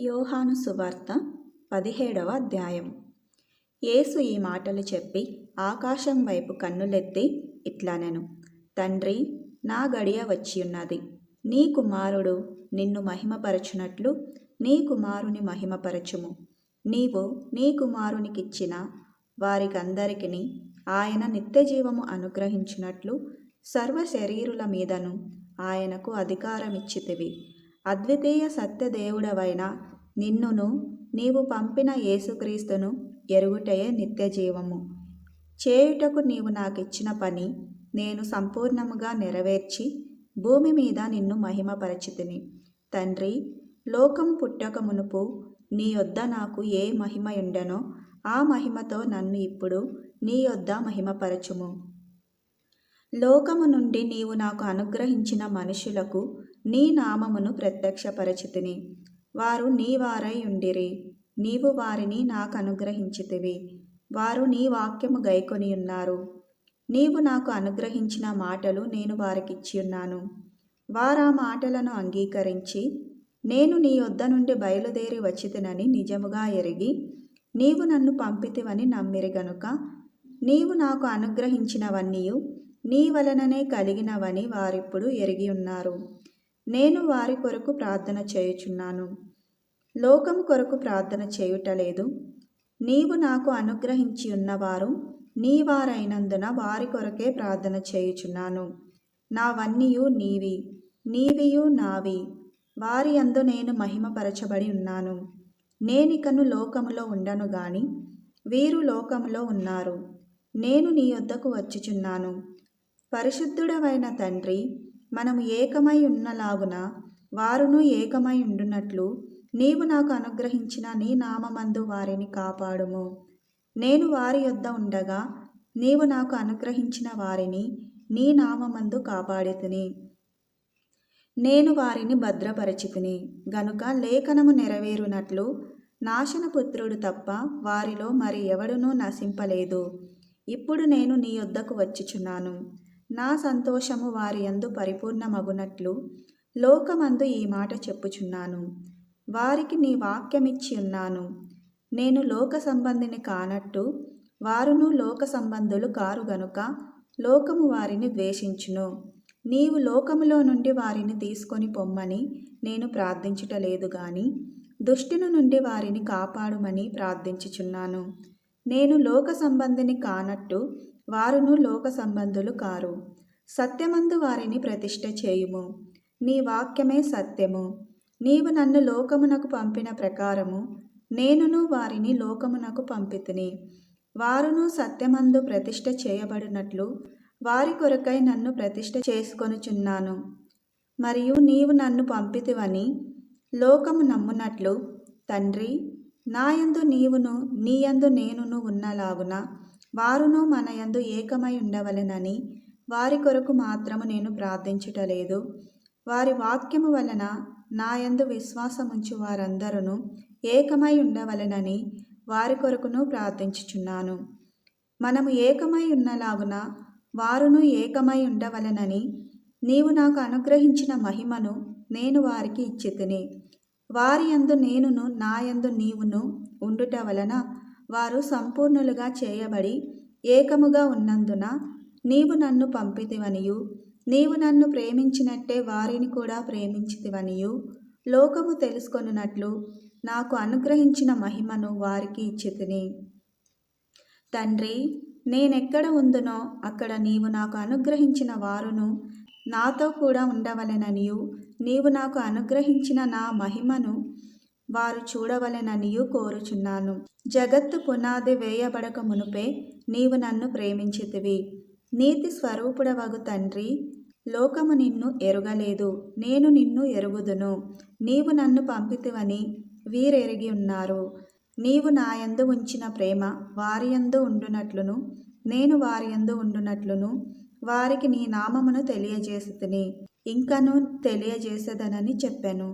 యోహాను సువార్త పదిహేడవ అధ్యాయం. యేసు ఈ మాటలు చెప్పి ఆకాశం వైపు కన్నులెత్తి ఇట్లనెను తండ్రి నా గడియ వచ్చియున్నది. నీ కుమారుడు నిన్ను మహిమపరచునట్లు నీ కుమారుని మహిమపరచుము. నీవు నీ కుమారునికిచ్చిన వారికందరికిని ఆయన నిత్యజీవము అనుగ్రహించినట్లు సర్వ శరీరుల మీదను ఆయనకు అధికారమిచ్చితివి. అద్వితీయ సత్యదేవుడవైన నిన్నును నీవు పంపిన యేసుక్రీస్తును ఎరుగుటయే నిత్యజీవము చేయుటకు నీవు నాకిచ్చిన పని నేను సంపూర్ణముగా నెరవేర్చి భూమి మీద నిన్ను మహిమపరచితిని. తండ్రి లోకం పుట్టక మునుపు నీ యొద్ద నాకు ఏ మహిమయుండెనో ఆ మహిమతో నన్ను ఇప్పుడు నీ యొద్ద మహిమపరచుము. లోకము నుండి నీవు నాకు అనుగ్రహించిన మనుషులకు నీ నామమును ప్రత్యక్షపరచితిని. వారు నీ వారై ఉండిరి. నీవు వారిని నాకు అనుగ్రహించితివి. వారు నీ వాక్యము గైకొని ఉన్నారు. నీవు నాకు అనుగ్రహించిన మాటలు నేను వారికిచ్చి ఉన్నాను. వారా మాటలను అంగీకరించి నేను నీ వద్ద నుండి బయలుదేరి వచ్చితినని నిజముగా ఎరిగి నీవు నన్ను పంపితివని నమ్మిరి గనుక నీవు నాకు అనుగ్రహించినవన్నీయు నీ వలననే కలిగినవని వారిప్పుడు ఎరిగి ఉన్నారు. నేను వారి కొరకు ప్రార్థన చేయుచున్నాను. లోకం కొరకు ప్రార్థన చేయుటలేదు. నీవు నాకు అనుగ్రహించి ఉన్నవారు నీ వారైనందున వారి కొరకే ప్రార్థన చేయుచున్నాను. నావన్నీయు నీవి నీవియు నావి. వారి అందు నేను మహిమపరచబడి ఉన్నాను. నేనికను లోకములో ఉండను గాని వీరు లోకములో ఉన్నారు. నేను నీ వద్దకు వచ్చుచున్నాను. పరిశుద్ధుడవైన తండ్రి మనము ఏకమై ఉన్నలాగున వారును ఏకమై ఉండునట్లు నీవు నాకు అనుగ్రహించిన నీ నామమందు వారిని కాపాడుము. నేను వారి యొద్ద ఉండగా నీవు నాకు అనుగ్రహించిన వారిని నీ నామమందు కాపాడితిని. నేను వారిని భద్రపరచితిని. గనుక లేఖనము నెరవేరునట్లు నాశనపుత్రుడు తప్ప వారిలో మరి ఎవడునూ నశింపలేదు. ఇప్పుడు నేను నీ యొద్దకు వచ్చుచున్నాను. నా సంతోషము వారి యందు పరిపూర్ణమగునట్లు లోకమందు ఈ మాట చెప్పుచున్నాను. వారికి నీ వాక్యమిచ్చి ఉన్నాను. నేను లోక సంబంధిని కానట్టు వారును లోక సంబంధులు కారు గనుక లోకము వారిని ద్వేషించును. నీవు లోకములో నుండి వారిని తీసుకొని పొమ్మని నేను ప్రార్థించుటలేదు గాని దుష్టుని నుండి వారిని కాపాడుమని ప్రార్థించుచున్నాను. నేను లోక సంబంధిని కానట్టు వారును లోక సంబంధులు కారు. సత్యమందు వారిని ప్రతిష్ట చేయుము. నీ వాక్యమే సత్యము. నీవు నన్ను లోకమునకు పంపిన ప్రకారము నేనును వారిని లోకమునకు పంపితిని. వారును సత్యమందు ప్రతిష్ట చేయబడినట్లు వారి కొరకై నన్ను ప్రతిష్ట చేసుకొనుచున్నాను. మరియు నీవు నన్ను పంపితివని లోకము నమ్మునట్లు తండ్రి నాయందు నీవును నీయందు నేనును ఉన్నలాగున వారును మన యందు ఏకమై ఉండవలెనని వారి కొరకు మాత్రము నేను ప్రార్థించుటలేదు. వారి వాక్యము వలన నాయందు విశ్వాసముంచు వారందరూ ఏకమై ఉండవలెనని వారి కొరకును ప్రార్థించుచున్నాను. మనము ఏకమై ఉన్నలాగున వారును ఏకమై ఉండవలెనని నీవు నాకు అనుగ్రహించిన మహిమను నేను వారికి ఇచ్చితిని. వారి యందు నేనును నాయందు నీవును ఉండుట వలన వారు సంపూర్ణులుగా చేయబడి ఏకముగా ఉన్నందున నీవు నన్ను పంపితివనియు. నీవు నన్ను ప్రేమించినట్టే వారిని కూడా ప్రేమించితివనియు. లోకము తెలుసుకొనున్నట్లు నాకు అనుగ్రహించిన మహిమను వారికి ఇచ్చితిని. తండ్రి నేనెక్కడ ఉందునో అక్కడ నీవు నాకు అనుగ్రహించిన వారును నాతో కూడా ఉండవలెననియు. నీవు నాకు అనుగ్రహించిన నా మహిమను వారు చూడవలెననియు కోరుచున్నాను. జగత్తు పునాది వేయబడక మునుపే నీవు నన్ను ప్రేమించితివి. నీతి స్వరూపుడవగు తండ్రి లోకము నిన్ను ఎరుగలేదు. నేను నిన్ను ఎరుగుదును. నీవు నన్ను పంపితివని వీరెరిగి ఉన్నారు. నీవు నాయందు ఉంచిన ప్రేమ వారి యందు ఉండునట్లును నేను వారియందు ఉండునట్లును వారికి నీ నామమును తెలియజేసుతుని. ఇంకను తెలియజేసేదనని చెప్పాను.